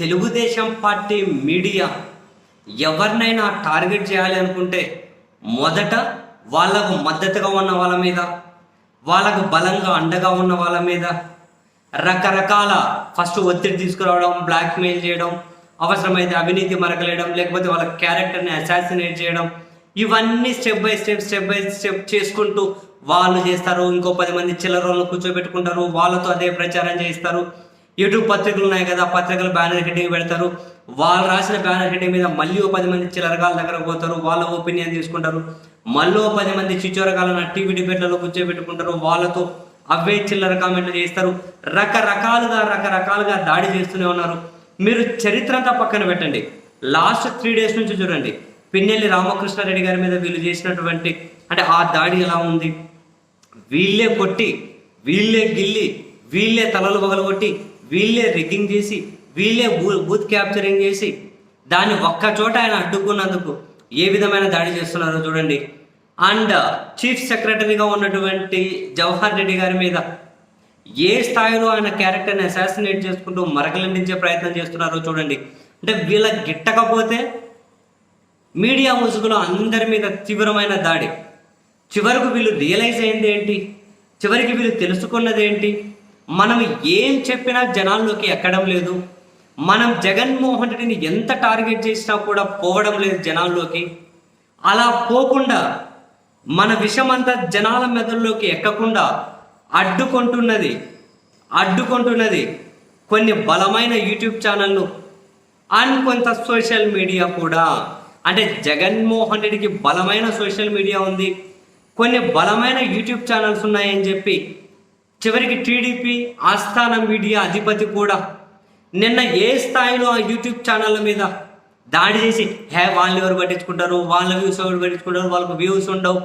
Telugu Desam party media ఎవరినైనా target చేయాలి అనుకుంటే మొదట వాళ్ళకు మద్దతుగా ఉన్న వాళ్ళ మీద వాళ్ళకు బలంగా అండగా ఉన్న వాళ్ళ మీద రకరకాల ఫస్ట్ ఒత్తిడి తీసుకురావడం బ్లాక్మెయిల్ చేయడం అవసరమైతే అవినీతి మరకలేయడం లేకపోతే వాళ్ళ క్యారెక్టర్ని అసాసినేట్ చేయడం ఇవన్నీ step by step step by step చేసుకుంటూ వాళ్ళు చేస్తారు. ఇంకో పది మంది చిల్లరోళ్ళు కూర్చోబెట్టుకుంటారు. వాళ్ళతో అదే ప్రచారం చేయిస్తారు. యూట్యూబ్ పత్రికలు ఉన్నాయి కదా పత్రికలు బ్యానర్ హెడ్డింగ్ పెడతారు. వాళ్ళు రాసిన బ్యానర్ హెడ్డింగ్ మీద మళ్ళీ ఓ పది మంది చిలరకాల దగ్గర పోతారు వాళ్ళ ఒపీనియన్ తీసుకుంటారు. మళ్ళీ ఓ పది మంది చిచ్చోరకాలను టీవీ డిబేట్లలో కూర్చోబెట్టుకుంటారు. వాళ్ళతో అవే చిల్లర కామెంట్లు చేస్తారు. రకరకాలుగా రకరకాలుగా దాడి చేస్తూనే ఉన్నారు. మీరు చరిత్ర అంతా పక్కన పెట్టండి. లాస్ట్ త్రీ డేస్ నుంచి చూడండి. పిన్నెల్లి రామకృష్ణారెడ్డి గారి మీద వీళ్ళు చేసినటువంటి అంటే ఆ దాడి ఎలా ఉంది? వీళ్ళే కొట్టి వీళ్ళే గిల్లి వీళ్ళే తలలు పగలగొట్టి వీళ్ళే రిగ్గింగ్ చేసి వీళ్ళే బూత్ క్యాప్చరింగ్ చేసి దాన్ని ఒక్క చోట ఆయన అడ్డుకున్నందుకు ఏ విధమైన దాడి చేస్తున్నారో చూడండి. అండ్ చీఫ్ సెక్రటరీగా ఉన్నటువంటి జవహర్ రెడ్డి గారి మీద ఏ స్థాయిలో ఆయన క్యారెక్టర్ని అసాసినేట్ చేసుకుంటూ మరకలందించే ప్రయత్నం చేస్తున్నారో చూడండి. అంటే వీళ్ళ గిట్టకపోతే మీడియా ముసుగులో అందరి మీద తీవ్రమైన దాడి. చివరకు వీళ్ళు రియలైజ్ అయింది ఏంటి? చివరికి వీళ్ళు తెలుసుకున్నది ఏంటి? మనం ఏం చెప్పినా జనాల్లోకి ఎక్కడం లేదు. మనం జగన్మోహన్ రెడ్డిని ఎంత టార్గెట్ చేసినా కూడా పోవడం లేదు జనాల్లోకి. అలా పోకుండా మన విషమంతా జనాల మెదడులోకి ఎక్కకుండా అడ్డుకుంటున్నది అడ్డుకుంటున్నది కొన్ని బలమైన యూట్యూబ్ ఛానళ్ళు అండ్ కొంత సోషల్ మీడియా కూడా. అంటే జగన్మోహన్ రెడ్డికి బలమైన సోషల్ మీడియా ఉంది కొన్ని బలమైన యూట్యూబ్ ఛానల్స్ ఉన్నాయని చెప్పి చివరికి టీడీపీ ఆస్థాన మీడియా అధిపతి కూడా నిన్న ఏ స్థాయిలో ఆ యూట్యూబ్ ఛానళ్ళ మీద దాడి చేసి హే వాళ్ళు ఎవరు పట్టించుకుంటారు? వాళ్ళ వ్యూస్ ఎవరు పట్టించుకుంటారు? వాళ్ళకు వ్యూస్ ఉండవు.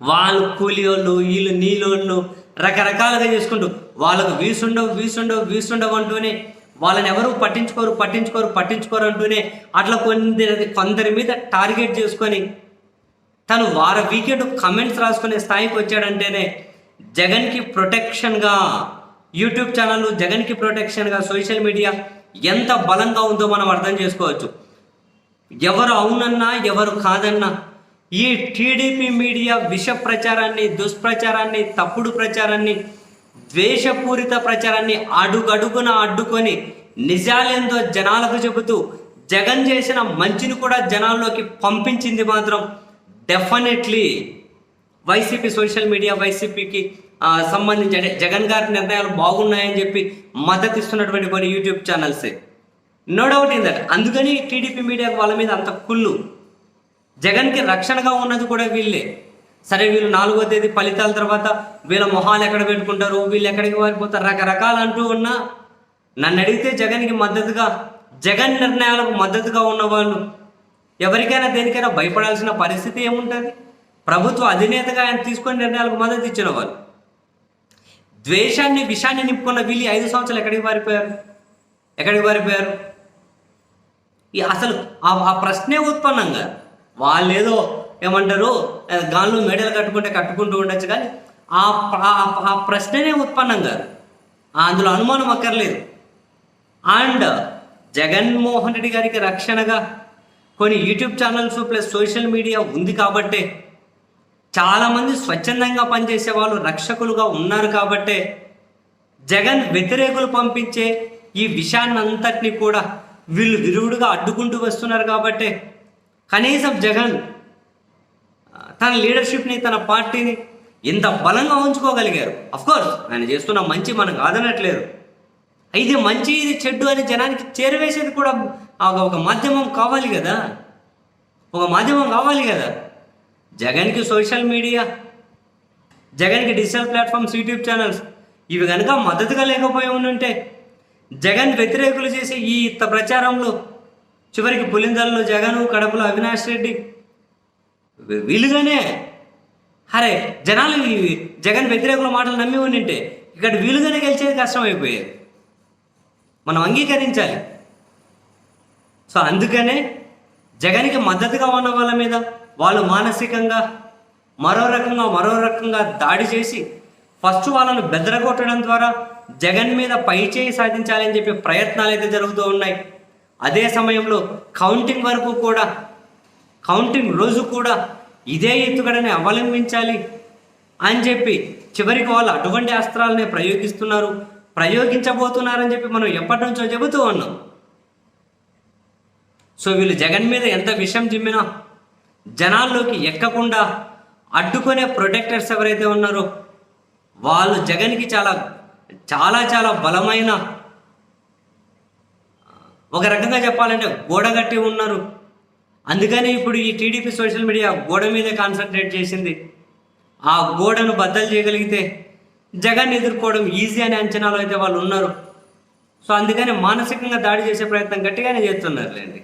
వాళ్ళు కూలి వాళ్ళు వీళ్ళు నీళ్ళోళ్ళు రకరకాలుగా చేసుకుంటూ వాళ్ళకు వ్యూస్ ఉండవు వ్యూస్ ఉండవు వ్యూస్ ఉండవు అంటూనే వాళ్ళని ఎవరు పట్టించుకోరు పట్టించుకోరు పట్టించుకోరు అంటూనే అట్లా కొందరి కొందరి మీద టార్గెట్ చేసుకొని తను వార వీకెండ్ కమెంట్స్ రాసుకునే స్థాయికి వచ్చాడంటేనే జగన్కి ప్రొటెక్షన్గా యూట్యూబ్ ఛానల్ జగన్కి ప్రొటెక్షన్గా సోషల్ మీడియా ఎంత బలంగా ఉందో మనం అర్థం చేసుకోవచ్చు. ఎవరు అవునన్నా ఎవరు కాదన్నా ఈ టీడీపీ మీడియా విష ప్రచారాన్ని దుష్ప్రచారాన్ని తప్పుడు ప్రచారాన్ని ద్వేషపూరిత ప్రచారాన్ని అడుగడుగున అడ్డుకొని నిజాలేందో జనాలకు చెబుతూ జగన్ చేసిన మంచిని కూడా జనాల్లోకి పంపించింది మాత్రం డెఫినెట్లీ వైసీపీ సోషల్ మీడియా వైసీపీకి సంబంధించి అంటే జగన్ గారి నిర్ణయాలు బాగున్నాయని చెప్పి మద్దతు ఇస్తున్నటువంటి కొన్ని యూట్యూబ్ ఛానల్సే. నో డౌట్ ఇన్ దట్ అందుకని టీడీపీ మీడియా వాళ్ళ మీద అంత కుళ్ళు. జగన్కి రక్షణగా ఉన్నది కూడా వీళ్ళే. సరే వీళ్ళు నాలుగో తేదీ ఫలితాల తర్వాత వీళ్ళ మొహాలు ఎక్కడ పెట్టుకుంటారు? వీళ్ళు ఎక్కడికి వారిపోతారు? రకరకాలు అంటూ ఉన్నా నన్ను అడిగితే జగన్కి మద్దతుగా జగన్ నిర్ణయాలకు మద్దతుగా ఉన్న వాళ్ళు ఎవరికైనా దేనికైనా భయపడాల్సిన పరిస్థితి ఏముంటుంది? ప్రభుత్వ అధినేతగా ఆయన తీసుకొని నిర్ణయాలకు మద్దతు ఇచ్చిన వాళ్ళు. ద్వేషాన్ని విషాన్ని నింపుకున్న వీళ్ళు ఐదు సంవత్సరాలు ఎక్కడికి పారిపోయారు ఎక్కడికి పారిపోయారు ఈ అసలు ఆ ఆ ప్రశ్నే ఉత్పన్నంగా వాళ్ళు ఏదో ఏమంటారు గాల్లో మెడలు కట్టుకుంటే కట్టుకుంటూ ఉండొచ్చు కానీ ఆ ఆ- ప్రశ్ననే ఉత్పన్నం అందులో అనుమానం అక్కర్లేదు. అండ్ జగన్మోహన్ రెడ్డి గారికి రక్షణగా కొన్ని YouTube channels plus social media ఉంది కాబట్టే చాలామంది స్వచ్ఛందంగా పనిచేసే వాళ్ళు రక్షకులుగా ఉన్నారు కాబట్టే జగన్ వ్యతిరేకులు పంపించే ఈ విషయాన్ని అంతటిని కూడా వీళ్ళు విరుగుడుగా అడ్డుకుంటూ వస్తున్నారు కాబట్టే కనీసం జగన్ తన లీడర్షిప్ని తన పార్టీని ఇంత బలంగా ఉంచుకోగలిగారు. కోర్స్ ఆయన చేస్తున్న మంచి మనం కాదనట్లేదు. ఇది మంచి ఇది చెడ్డు అని జనానికి చేరవేసేది కూడా ఒక మాధ్యమం కావాలి కదా? ఒక మాధ్యమం కావాలి కదా? జగన్కి సోషల్ మీడియా జగన్కి డిజిటల్ ప్లాట్ఫామ్స్ యూట్యూబ్ ఛానల్స్ ఇవి కనుక మద్దతుగా లేకపోయి ఉండుంటే జగన్ వ్యతిరేకులు చేసే ఈ ఇత్త ప్రచారంలో చివరికి పులిందల్లో జగన్ కడపలో అవినాష్ రెడ్డి వీలుగానే అరే జనాలు జగన్ వ్యతిరేకుల మాటలు నమ్మి ఉండింటే ఇక్కడ వీలుగానే గెలిచేది కష్టమైపోయేది. మనం అంగీకరించాలి. సో అందుకనే జగన్కి మద్దతుగా ఉన్న వాళ్ళ మీద వాళ్ళు మానసికంగా మరో రకంగా మరో రకంగా దాడి చేసి ఫస్ట్ వాళ్ళను బెదరగొట్టడం ద్వారా జగన్ మీద పైచేయి సాధించాలని చెప్పి ప్రయత్నాలు అయితే జరుగుతూ ఉన్నాయి. అదే సమయంలో కౌంటింగ్ వరకు కూడా కౌంటింగ్ రోజు కూడా ఇదే ఎత్తుగడని అవలంబించాలి అని చెప్పి చివరికి వాళ్ళు అటువంటి అస్త్రాలనే ప్రయోగిస్తున్నారు ప్రయోగించబోతున్నారని చెప్పి మనం ఎప్పటి నుంచో చెబుతూ ఉన్నాం. సో వీళ్ళు జగన్ మీద ఎంత విషం జిమ్మినా జనాల్లోకి ఎక్కకుండా అడ్డుకునే ప్రొటెక్టర్స్ ఎవరైతే ఉన్నారో వాళ్ళు జగన్కి చాలా చాలా చాలా బలమైన ఒక రకంగా చెప్పాలంటే గోడ కట్టి ఉన్నారు. అందుకనే ఇప్పుడు ఈ టీడీపీ సోషల్ మీడియా గోడ మీదే కాన్సన్ట్రేట్ చేసింది. ఆ గోడను బద్దలు చేయగలిగితే జగన్ ఎదుర్కోవడం ఈజీ అనే అంచనాలో అయితే వాళ్ళు ఉన్నారు. సో అందుకని మానసికంగా దాడి చేసే ప్రయత్నం గట్టిగానే చేస్తున్నారులేండి.